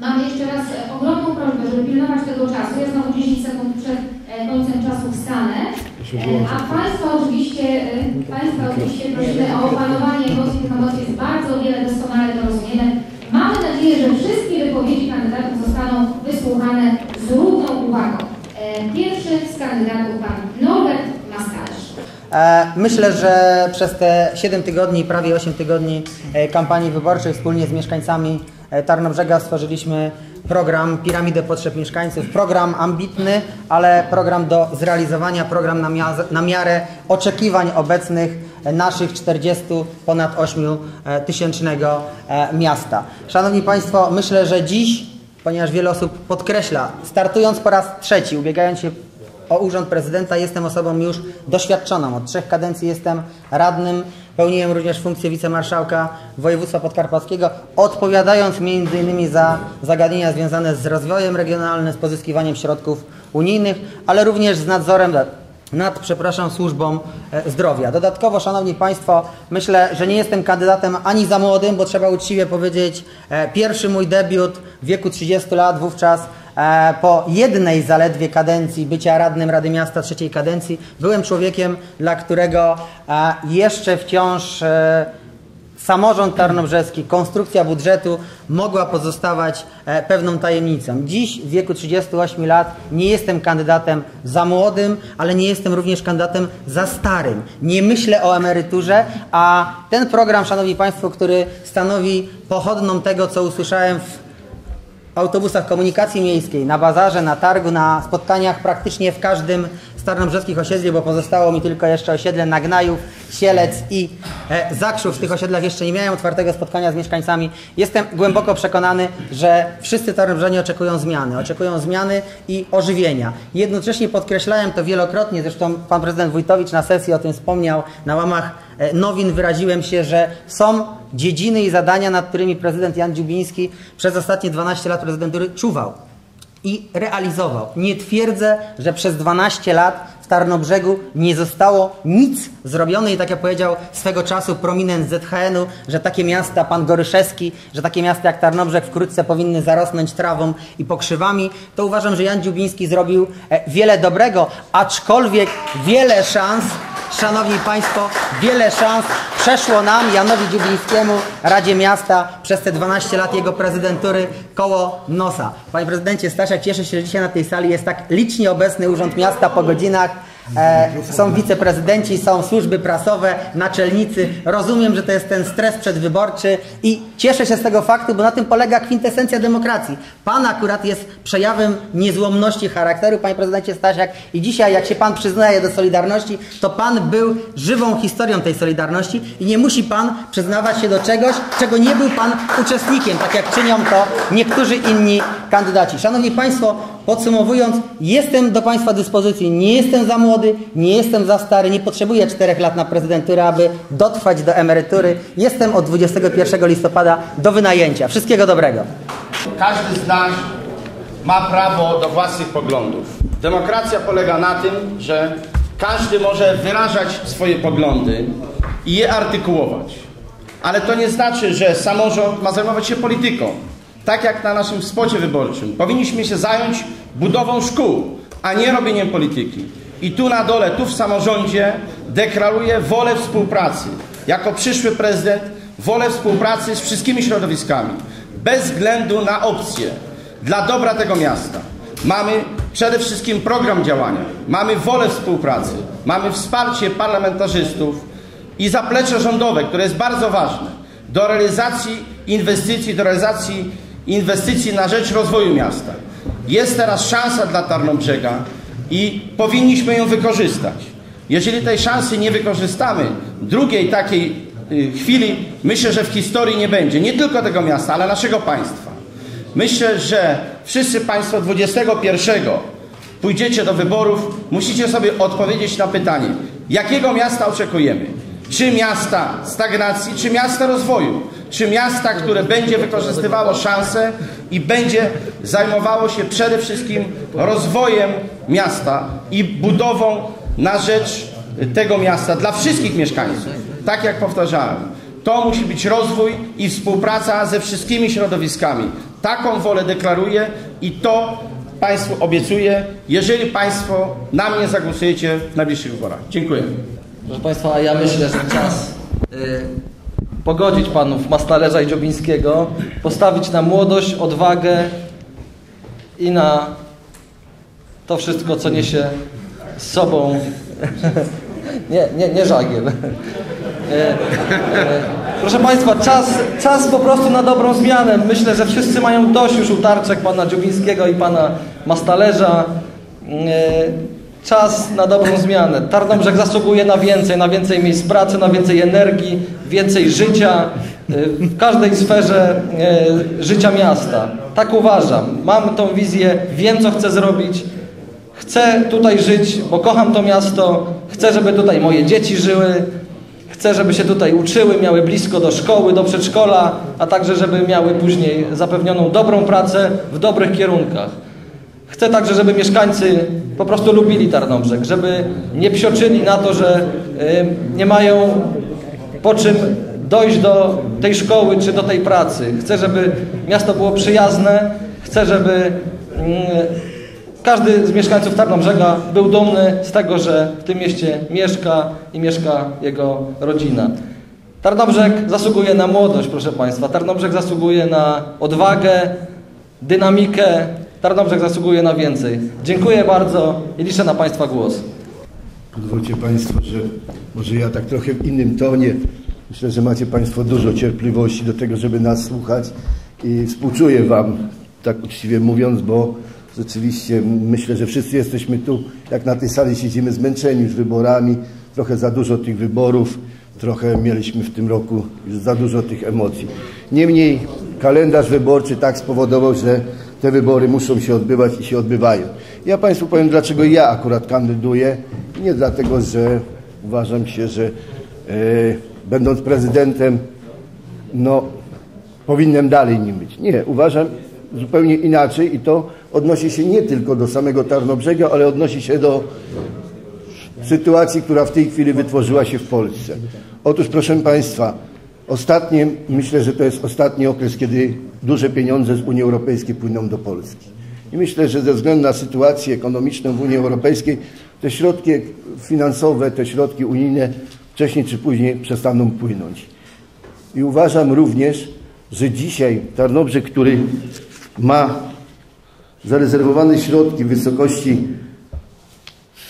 Mamy jeszcze raz e, ogromną prośbę, żeby pilnować tego czasu. Ja znowu 10 sekund przed e, końcem czasu wstanę. E, A Państwa oczywiście, Państwa oczywiście prosimy o opanowanie emocji. Tych emocji jest bardzo wiele, doskonale to rozumiemy. Mamy nadzieję, że wszystkie wypowiedzi kandydatów zostaną wysłuchane z równą uwagą. Pierwszy z kandydatów pan Norbert Maskalerz. Myślę, że przez te 7 tygodni, prawie 8 tygodni kampanii wyborczej wspólnie z mieszkańcami Tarnobrzega stworzyliśmy program Piramidę Potrzeb Mieszkańców. Program ambitny, ale program do zrealizowania, program na, mia- na miarę oczekiwań obecnych e, naszych 40 ponad 8 e, tysięcznego e, miasta. Szanowni Państwo, myślę, że dziś, ponieważ wiele osób podkreśla, startując po raz trzeci, ubiegając się o urząd prezydenta jestem osobą już doświadczoną. Od trzech kadencji jestem radnym, pełniłem również funkcję wicemarszałka województwa podkarpackiego, odpowiadając innymi za zagadnienia związane z rozwojem regionalnym, z pozyskiwaniem środków unijnych, ale również z nadzorem nad, przepraszam, służbą e, zdrowia. Dodatkowo, Szanowni Państwo, myślę, że nie jestem kandydatem ani za młodym, bo trzeba uczciwie powiedzieć, e, pierwszy mój debiut w wieku 30 lat, wówczas po jednej zaledwie kadencji bycia radnym Rady Miasta trzeciej kadencji byłem człowiekiem, dla którego e, jeszcze wciąż e, samorząd tarnobrzeski, konstrukcja budżetu mogła pozostawać e, pewną tajemnicą. Dziś w wieku 38 lat nie jestem kandydatem za młodym, ale nie jestem również kandydatem za starym. Nie myślę o emeryturze, a ten program, Szanowni Państwo, który stanowi pochodną tego, co usłyszałem w autobusach komunikacji miejskiej, na bazarze, na targu, na spotkaniach praktycznie w każdym z tarnobrzeskich osiedli, bo pozostało mi tylko jeszcze osiedle Nagnajów, Sielec i e, Zakrzów. W tych osiedlach jeszcze nie miałem otwartego spotkania z mieszkańcami. Jestem głęboko przekonany, że wszyscy tarnobrzanie oczekują zmiany. Oczekują zmiany i ożywienia. Jednocześnie podkreślałem to wielokrotnie, zresztą pan prezydent Wójtowicz na sesji o tym wspomniał, na łamach e, nowin wyraziłem się, że są dziedziny i zadania, nad którymi prezydent Jan Dziubiński przez ostatnie 12 lat prezydentury czuwał i realizował. Nie twierdzę, że przez 12 lat w Tarnobrzegu nie zostało nic zrobione i tak jak powiedział swego czasu prominent ZHN-u, że takie miasta, pan Goryszewski, że takie miasta jak Tarnobrzeg wkrótce powinny zarosnąć trawą i pokrzywami, to uważam, że Jan Dziubiński zrobił e, wiele dobrego, aczkolwiek wiele szans Szanowni Państwo, wiele szans przeszło nam, Janowi Dziubińskiemu, Radzie Miasta przez te 12 lat jego prezydentury koło nosa. Panie prezydencie Stasiak, cieszę się, że dzisiaj na tej sali jest tak licznie obecny Urząd Miasta po godzinach. E, są wiceprezydenci, są służby prasowe, naczelnicy. Rozumiem, że to jest ten stres przedwyborczy i cieszę się z tego faktu, bo na tym polega kwintesencja demokracji. Pan akurat jest przejawem niezłomności charakteru, panie prezydencie Stasiak, i dzisiaj, jak się pan przyznaje do Solidarności, to pan był żywą historią tej Solidarności i nie musi pan przyznawać się do czegoś, czego nie był pan uczestnikiem, tak jak czynią to niektórzy inni kandydaci. Szanowni Państwo, podsumowując, jestem do Państwa dyspozycji, nie jestem za młody, nie jestem za stary, nie potrzebuję czterech lat na prezydenturę, aby dotrwać do emerytury. Jestem od 21 listopada do wynajęcia. Wszystkiego dobrego. Każdy z nas ma prawo do własnych poglądów. Demokracja polega na tym, że każdy może wyrażać swoje poglądy i je artykułować. Ale to nie znaczy, że samorząd ma zajmować się polityką. Tak jak na naszym spocie wyborczym. Powinniśmy się zająć budową szkół, a nie robieniem polityki. I tu na dole, tu w samorządzie deklaruję wolę współpracy. Jako przyszły prezydent wolę współpracy z wszystkimi środowiskami. Bez względu na opcje. Dla dobra tego miasta. Mamy przede wszystkim program działania. Mamy wolę współpracy. Mamy wsparcie parlamentarzystów i zaplecze rządowe, które jest bardzo ważne do realizacji inwestycji, do realizacji inwestycji na rzecz rozwoju miasta. Jest teraz szansa dla Tarnobrzega i powinniśmy ją wykorzystać. Jeżeli tej szansy nie wykorzystamy, drugiej takiej y, chwili myślę, że w historii nie będzie. Nie tylko tego miasta, ale naszego państwa. Myślę, że wszyscy Państwo 21 pójdziecie do wyborów, musicie sobie odpowiedzieć na pytanie, jakiego miasta oczekujemy? Czy miasta stagnacji, czy miasta rozwoju? Czy miasta, które będzie wykorzystywało szanse i będzie zajmowało się przede wszystkim rozwojem miasta i budową na rzecz tego miasta dla wszystkich mieszkańców. Tak jak powtarzałem, to musi być rozwój i współpraca ze wszystkimi środowiskami. Taką wolę deklaruję i to Państwu obiecuję, jeżeli Państwo na mnie zagłosujecie w najbliższych wyborach. Dziękuję. Proszę Państwa, ja myślę, że czas y, pogodzić panów Mastalerza i Dziobińskiego, postawić na młodość, odwagę i na to wszystko, co niesie z sobą. nie, nie, nie żagiel. Y, y, Proszę Państwa, czas, czas po prostu na dobrą zmianę. Myślę, że wszyscy mają dość już utarczek pana Dziobińskiego i pana Mastalerza. Czas na dobrą zmianę. Tarnobrzeg zasługuje na więcej, na więcej miejsc pracy, na więcej energii, więcej życia y, w każdej sferze y, życia miasta. Tak uważam. Mam tą wizję, wiem co chcę zrobić. Chcę tutaj żyć, bo kocham to miasto. Chcę, żeby tutaj moje dzieci żyły. Chcę, żeby się tutaj uczyły, miały blisko do szkoły, do przedszkola, a także, żeby miały później zapewnioną dobrą pracę w dobrych kierunkach. Chcę także, żeby mieszkańcy po prostu lubili Tarnobrzeg, żeby nie psioczyli na to, że nie mają po czym dojść do tej szkoły czy do tej pracy. Chcę, żeby miasto było przyjazne. Chcę, żeby y, każdy z mieszkańców Tarnobrzega był dumny z tego, że w tym mieście mieszka i mieszka jego rodzina. Tarnobrzeg zasługuje na młodość, proszę Państwa. Tarnobrzeg zasługuje na odwagę, dynamikę. Tarnobrzeg zasługuje na więcej. Dziękuję bardzo i liczę na Państwa głos. Pozwólcie Państwo, że może ja tak trochę w innym tonie. Myślę, że macie Państwo dużo cierpliwości do tego, żeby nas słuchać i współczuję Wam, tak uczciwie mówiąc, bo rzeczywiście myślę, że wszyscy jesteśmy tu, jak na tej sali siedzimy zmęczeni już wyborami, trochę za dużo tych wyborów, trochę mieliśmy w tym roku już za dużo tych emocji. Niemniej kalendarz wyborczy tak spowodował, że te wybory muszą się odbywać i się odbywają. Ja Państwu powiem, dlaczego ja akurat kandyduję. Nie dlatego, że uważam się, że e, będąc prezydentem, no, powinienem dalej nim być. Nie, uważam zupełnie inaczej i to odnosi się nie tylko do samego Tarnobrzega, ale odnosi się do sytuacji, która w tej chwili wytworzyła się w Polsce. Otóż, proszę Państwa, ostatnie, myślę, że to jest ostatni okres, kiedy duże pieniądze z Unii Europejskiej płyną do Polski. I myślę, że ze względu na sytuację ekonomiczną w Unii Europejskiej te środki finansowe, te środki unijne wcześniej czy później przestaną płynąć. I uważam również, że dzisiaj Tarnobrzeg, który ma zarezerwowane środki w wysokości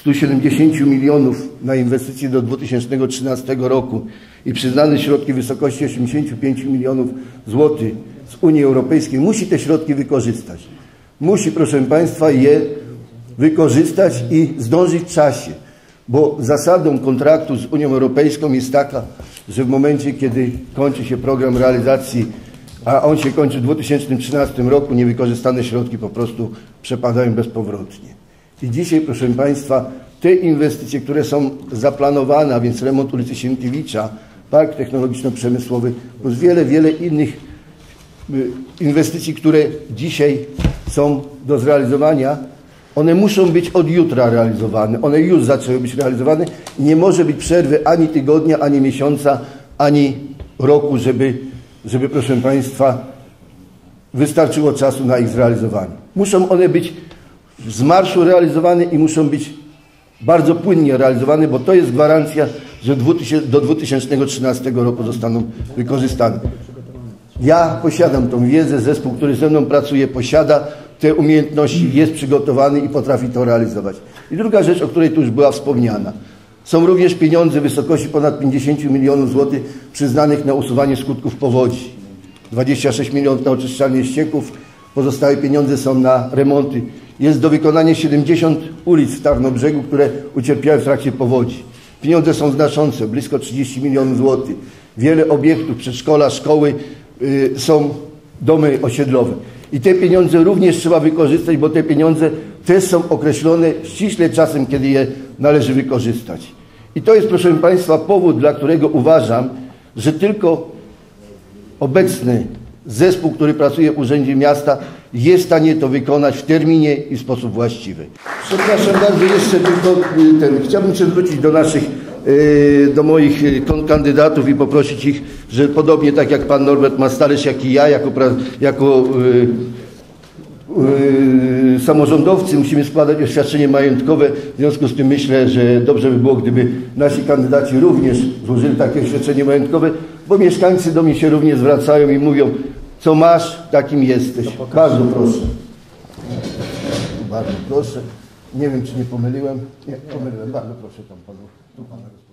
170 milionów na inwestycje do 2013 roku i przyznane środki w wysokości 85 milionów złotych z Unii Europejskiej, musi te środki wykorzystać. Musi, proszę Państwa, je wykorzystać i zdążyć w czasie, bo zasadą kontraktu z Unią Europejską jest taka, że w momencie, kiedy kończy się program realizacji, a on się kończy w 2013 roku, niewykorzystane środki po prostu przepadają bezpowrotnie. I dzisiaj, proszę Państwa, te inwestycje, które są zaplanowane, a więc remont ulicy Sienkiewicza, park technologiczno-przemysłowy, plus wiele, wiele innych inwestycji, które dzisiaj są do zrealizowania, one muszą być od jutra realizowane. One już zaczęły być realizowane nie może być przerwy ani tygodnia, ani miesiąca, ani roku, żeby, żeby proszę Państwa, wystarczyło czasu na ich zrealizowanie. Muszą one być z marszu realizowane i muszą być bardzo płynnie realizowane, bo to jest gwarancja, że do 2013 roku zostaną wykorzystane. Ja posiadam tą wiedzę, zespół, który ze mną pracuje, posiada te umiejętności, jest przygotowany i potrafi to realizować. I druga rzecz, o której tu już była wspomniana. Są również pieniądze w wysokości ponad 50 milionów złotych przyznanych na usuwanie skutków powodzi. 26 milionów na oczyszczalnię ścieków, pozostałe pieniądze są na remonty. Jest do wykonania 70 ulic w Tarnobrzegu, które ucierpiały w trakcie powodzi. Pieniądze są znaczące, blisko 30 milionów złotych. Wiele obiektów, przedszkola, szkoły, są domy osiedlowe. I te pieniądze również trzeba wykorzystać, bo te pieniądze też są określone ściśle czasem, kiedy je należy wykorzystać. I to jest, proszę Państwa, powód, dla którego uważam, że tylko obecny zespół, który pracuje w Urzędzie Miasta, jest w stanie to wykonać w terminie i w sposób właściwy. Przepraszam bardzo, jeszcze tylko y, ten, chciałbym się zwrócić do naszych y, do moich y, kandydatów i poprosić ich, że podobnie tak jak pan Norbert Mastalerz, jak i ja, jako, jako y, Yy, samorządowcy musimy składać oświadczenie majątkowe. W związku z tym myślę, że dobrze by było, gdyby nasi kandydaci również złożyli takie oświadczenie majątkowe, bo mieszkańcy do mnie się również zwracają i mówią, co masz, takim jesteś. Bardzo proszę. Bardzo proszę. Nie wiem, czy nie pomyliłem. Nie, pomyliłem. Bardzo proszę tam panu. Tu pana